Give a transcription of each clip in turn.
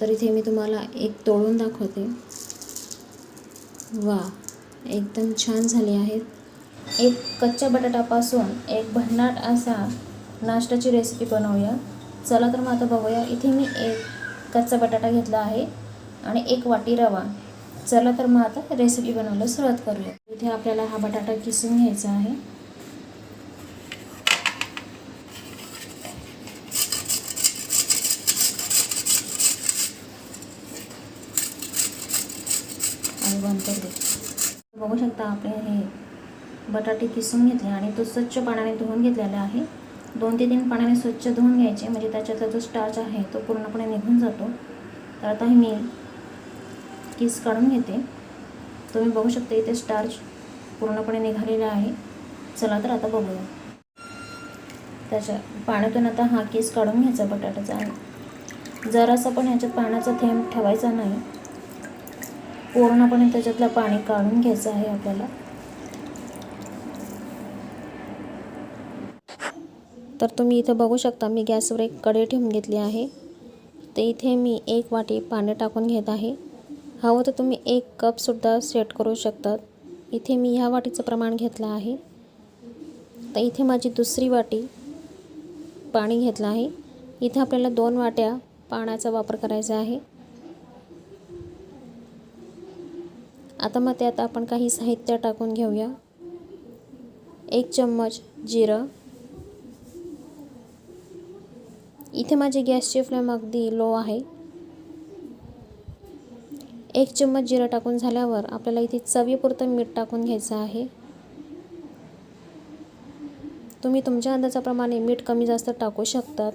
तर इथे मी तुम्हाला एक तोडून दाखवते. वा एकदम छान झाले आहेत एक कच्च्या बटाटापासून एक भन्नाट असा नाश्त्याची रेसिपी बनवूया. चला तर मग आता बघूया. इथे मी एक कच्चा बटाटा घेतला आहे आणि एक वाटी रवा. चला तर मग आता रेसिपी बनवायला सुरुवात करूया. इथे आपल्याला हा बटाटा किसून घ्यायचा आहे. आणि बंद करू दे. बघू शकता आपले हे बटाटे किसून घेतले आणि तो स्वच्छ पाण्याने धुवून घेतलेला आहे. दोन ते तीन पाण्याने स्वच्छ धुवून घ्यायचे म्हणजे त्याच्यातला जो स्टार्च आहे तो पूर्णपणे निघून जातो. तर आता हे मी किस काढून घेते. तुम्ही बघू शकता इथे स्टार्च पूर्णपणे निघालेला आहे. चला तर आता बघूया. त्याच्या पाण्यातून आता हा केस काढून घ्यायचा बटाट्याचा. आणि जरासा पण ह्याच्यात पाण्याचा थेंब ठेवायचा नाही. पूर्णपणे त्याच्यातलं पाणी काढून घ्यायचं आहे आपल्याला. तर तुम्ही इथं बघू शकता मी गॅसवर एक कढई ठेवून घेतली आहे. तर इथे मी एक वाटी पाणी टाकून घेत आहे. हवं तर तुम्ही एक कपसुद्धा सेट करू शकतात इथे मी ह्या वाटीचं प्रमाण घेतलं आहे. तर इथे माझी दुसरी वाटी पाणी घेतलं आहे. इथे आपल्याला दोन वाट्या पाण्याचा वापर करायचा आहे. आता मग त्यात आपण काही साहित्य टाकून घेऊया. एक चम्मच जिरं. इथे माझी गॅसची फ्लेम अगदी लो आहे. एक चम्मच जिरं टाकून झाल्यावर आपल्याला इथे चवीपुरतं मीठ टाकून घ्यायचं आहे. तुम्ही तुमच्या अंदाजाप्रमाणे मीठ कमी जास्त टाकू शकतात.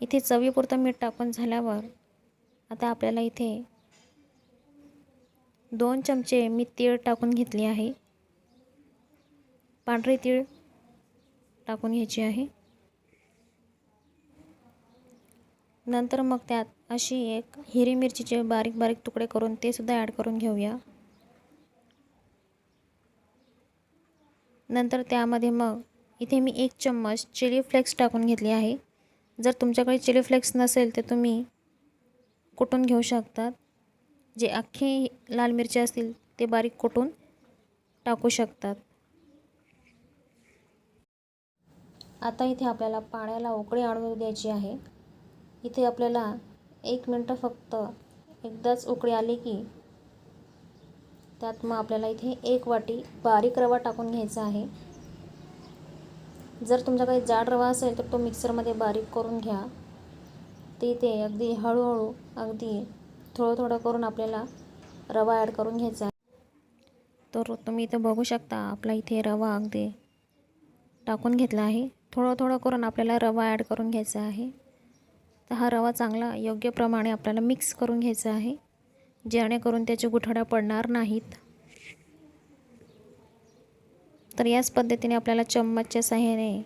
इथे चवीपुरतं मीठ टाकून झाल्यावर आता आपल्याला इथे दोन चमचे मी तीळ टाकून घेतली आहे. पांढरी तीळ टाकून घ्यायची आहे. नंतर मग त्यात अशी एक हिरवी मिरचीचे बारीक बारीक तुकडे करून ते सुद्धा ॲड करून घेऊया. नंतर त्यामध्ये मग इथे मी एक चम्मच चिली फ्लेक्स टाकून घेतली आहे. जर तुमच्याकडे चिली फ्लेक्स नसेल तर तुम्ही कुटून घेऊ शकतात. जे अख्खी लाल मिरची असतील ते बारीक कुटून टाकू शकतात. आता इथे आपल्याला पाण्याला उकळी आणू द्यायची आहे. इथे आपल्याला एक मिनटं फक्त एकदाच उकळी आली की त्यात मग आपल्याला इथे एक वाटी बारीक रवा टाकून घ्यायचा आहे. जर तुमच्याकडे जाड रवा असेल तर तो मिक्सरमध्ये बारीक करून घ्या. ते इथे अगदी हळूहळू अगदी थोडं थोडं करून आपल्याला रवा ॲड करून घ्यायचा आहे. तर तुम्ही इथं बघू शकता आपला इथे रवा अगदी टाकून घेतला आहे. थोडं थोडं करून आपल्याला रवा ॲड करून घ्यायचा आहे. तर हा रवा चांगला योग्य प्रमाणे आपल्याला मिक्स करून घ्यायचा आहे. जेणेकरून त्याच्या गुठळ्या पडणार नाहीत. तर याच पद्धतीने आपल्याला चम्मचच्या साह्याने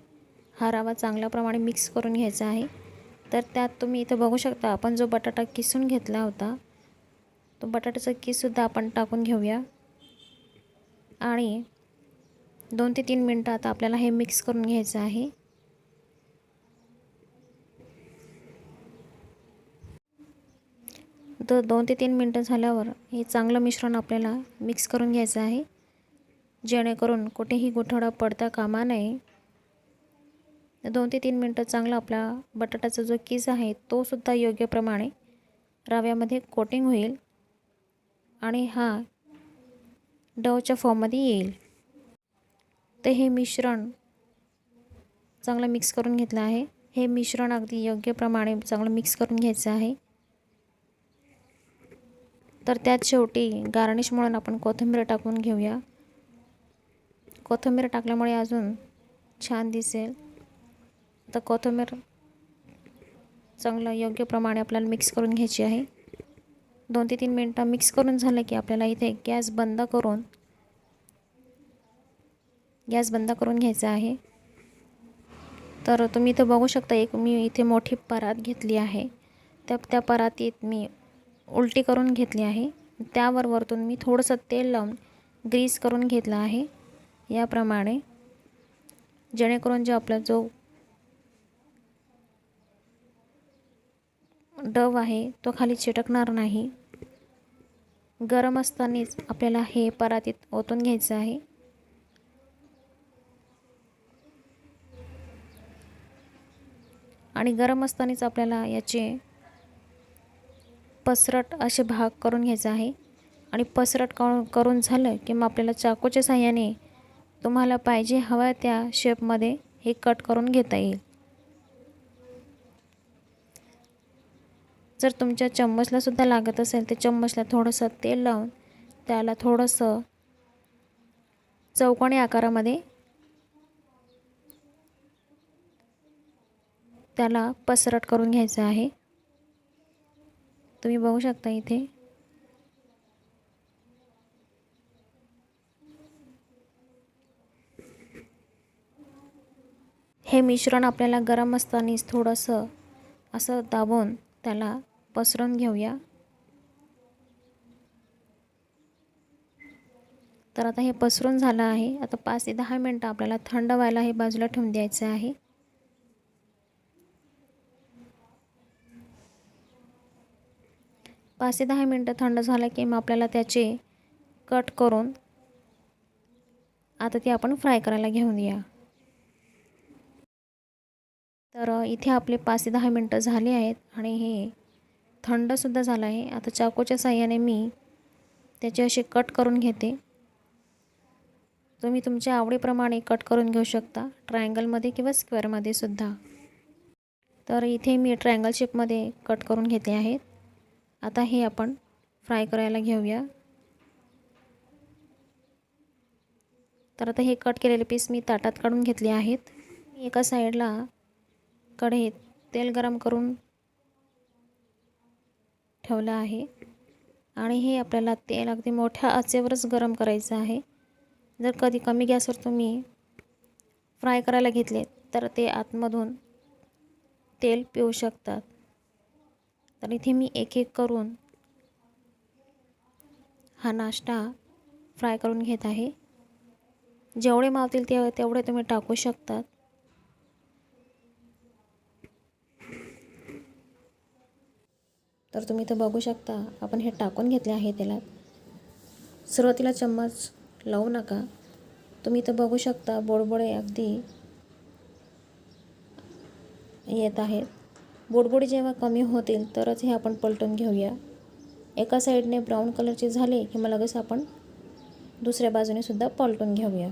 हा रवा चांगल्या प्रमाणे मिक्स करून घ्यायचा आहे. तर त्यात तुम्ही इथं बघू शकता आपण जो बटाटा किसून घेतला होता तो बटाट्याचा किससुद्धा आपण टाकून घेऊया. आणि दोन ते तीन मिनटं आता आपल्याला हे मिक्स करून घ्यायचं आहे. तर दोन ते तीन मिनटं झाल्यावर हे चांगलं मिश्रण आपल्याला मिक्स करून घ्यायचं आहे. जेणेकरून कुठेही गुठळा पडता कामा नये. दोन ते तीन मिनटं चांगला आपला बटाट्याचा जो किस आहे तो सुद्धा योग्य प्रमाणे रव्यामध्ये कोटिंग होईल आणि हा डवच्या फॉर्ममध्ये येईल. तर हे मिश्रण चांगलं मिक्स करून घेतलं आहे. हे मिश्रण अगदी योग्य प्रमाणे चांगलं मिक्स करून घ्यायचं आहे. तर त्यात शेवटी गार्निश म्हणून आपण कोथिंबीर टाकून घेऊया. कोथिंबीर टाकल्यामुळे अजून छान दिसेल. आता कोथिंबीर चांगलं योग्य प्रमाणे आपल्याला मिक्स करून घ्यायची आहे. दोन ते तीन मिनटं मिक्स करून झालं की आपल्याला इथे गॅस बंद करून गॅस बंद करून घ्यायचा आहे. तर तुम्ही इथं बघू शकता एक मी इथे मोठी परात घेतली आहे. त्या त्या परातीत मी उलटी करून घेतली आहे. त्यावर वरतून मी थोडंसं तेल लावून ग्रीस करून घेतलं आहे. याप्रमाणे जेणेकरून जो आपला जो डव आहे तो खाली चिटकणार नाही. गरम असतानाच आपल्याला हे परातीत ओतून घ्यायचं आहे. आणि गरम असतानाच आपल्याला याचे पसरट असे भाग करून घ्यायचा आहे. आणि पसरट करून झालं की मग आपल्याला चाकूच्या साह्याने तुम्हाला पाहिजे हव्या त्या शेपमध्ये हे कट करून घेता येईल. जर तुमच्या चम्मचलासुद्धा लागत असेल तर चम्मचला थोडंसं तेल लावून त्याला थोडंसं चौकोनी आकारामध्ये त्याला पसरट करून घ्यायचं आहे. तुम्ही बघू शकता इथे. हे मिश्रण आपल्याला गरम असतानाच थोडंसं असं दाबून त्याला पसरून घेऊया. तर आता हे पसरून झालं आहे. आता पाच ते दहा मिनटं आपल्याला थंड व्हायला हे बाजूला ठेवून द्यायचं आहे. पाच ते दहा मिनटं थंड झालं की मग आपल्याला त्याचे कट करून आता ते आपण फ्राय करायला घेऊन या. तर इथे आपले पाच ते दहा मिनटं झाले आहेत आणि हे थंडसुद्धा झाला आहे. आता चाकूच्या साह्याने मी त्याचे असे कट करून घेते. तुम्ही तुमच्या आवडीप्रमाणे कट करून घेऊ शकता. ट्रायंगलमध्ये किंवा स्क्वेअरमध्ये सुद्धा. तर इथे मी ट्रायंगल शेपमध्ये कट करून घेतले आहेत आता हे आपण फ्राय करायला घेऊया. तर आता हे कट केलेले पीस मी ताटात काढून घेतले आहेत. एका साईडला कढईत तेल गरम करून ठेवलं आहे. आणि हे आपल्याला तेल अगदी मोठ्या आचेवरच गरम करायचं आहे. जर कधी कमी गॅसवर तुम्ही फ्राय करायला घेतले तर ते आतमधून तेल पिऊ शकतात. तर इथे मी एक एक करून हा नाश्ता फ्राय करून घेत आहे. जेवढे मावतील ते तेवढे तुम्ही टाकू शकतात. तर तुम्ही इथं बघू शकता आपण हे टाकून घेतले आहे तेलात. सुरुवातीला चम्मच लावू नका. तुम्ही इथं बघू शकता बोडबोडे अगदी येत आहेत. बोडबोडे जेव्हा कमी होतील तरच हे आपण पलटून घेऊया. एका साईडने ब्राऊन कलरचे झाले की मग लगेच आपण दुसऱ्या बाजूने सुद्धा पलटून घेऊया.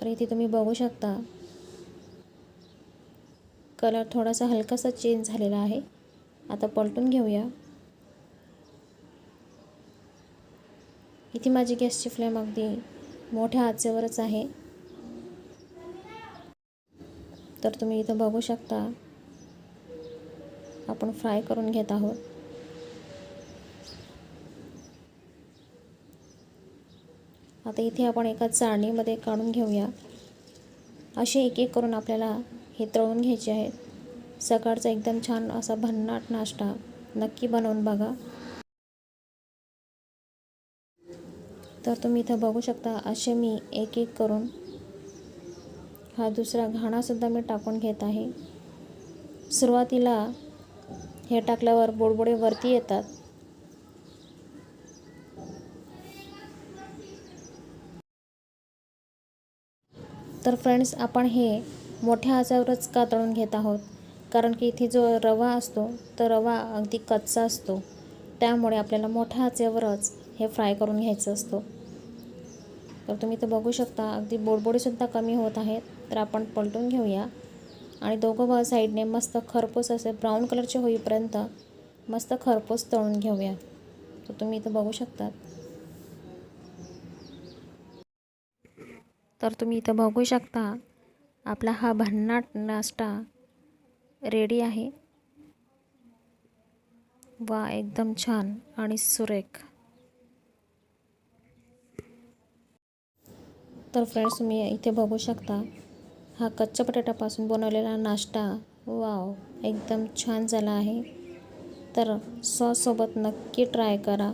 तर इथे तुम्ही बघू शकता कलर थोडासा हलकासा चेंज झालेला आहे. आता पलटून घेऊया. इथे माझी गॅसची फ्लेम अगदी मोठ्या आचेवरच आहे. तर तुम्ही इथं बघू शकता आपण फ्राय करून घेत आहोत. आता इथे आपण एका चाळणीमध्ये काढून घेऊया. असे एक एक करून आपल्याला हे तळून घ्यायचे आहेत. सकाळचा एकदम छान असा भन्नाट नाश्ता. नक्की बनवून बघा. तर तुम्ही इथं बघू शकता असे मी एक एक करून हा दुसरा घाणासुद्धा मी टाकून घेत आहे. सुरुवातीला हे टाकल्यावर बोडबोडे वरती येतात. तर फ्रेंड्स आपण हे मोठ्या आचावरच कातळून घेत आहोत. कारण की इथे जो रवा असतो तो रवा अगदी कच्चा असतो. त्यामुळे आपल्याला मोठ्या आचेवरच हे फ्राय करून घ्यायचं असतो. तर तुम्ही इथं बघू शकता अगदी बोडबोडीसुद्धा कमी होत आहेत. तर आपण पलटून घेऊया. आणि दोघं बा साईडने मस्त खरपूस असे ब्राऊन कलरचे होईपर्यंत मस्त खरपूस तळून घेऊया. तर तुम्ही इथं बघू शकतात. तर तुम्ही इथं बघू शकता आपला हा भन्नाट नाश्ता रेडी आहे. वा एकदम छान. आणि सुरेख. तर फ्रेंड्स तुम्ही इथे बघू शकता हा कच्च्या बटाट्यापासून बनवलेला नाश्ता. वाव एकदम छान झाला आहे. तर सॉससोबत नक्की ट्राय करा.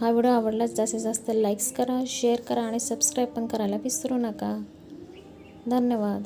हा व्हिडिओ आवडलाच जास्तीत जास्त लाईक्स करा शेअर करा आणि सबस्क्राईब पण करायला विसरू नका. धन्यवाद.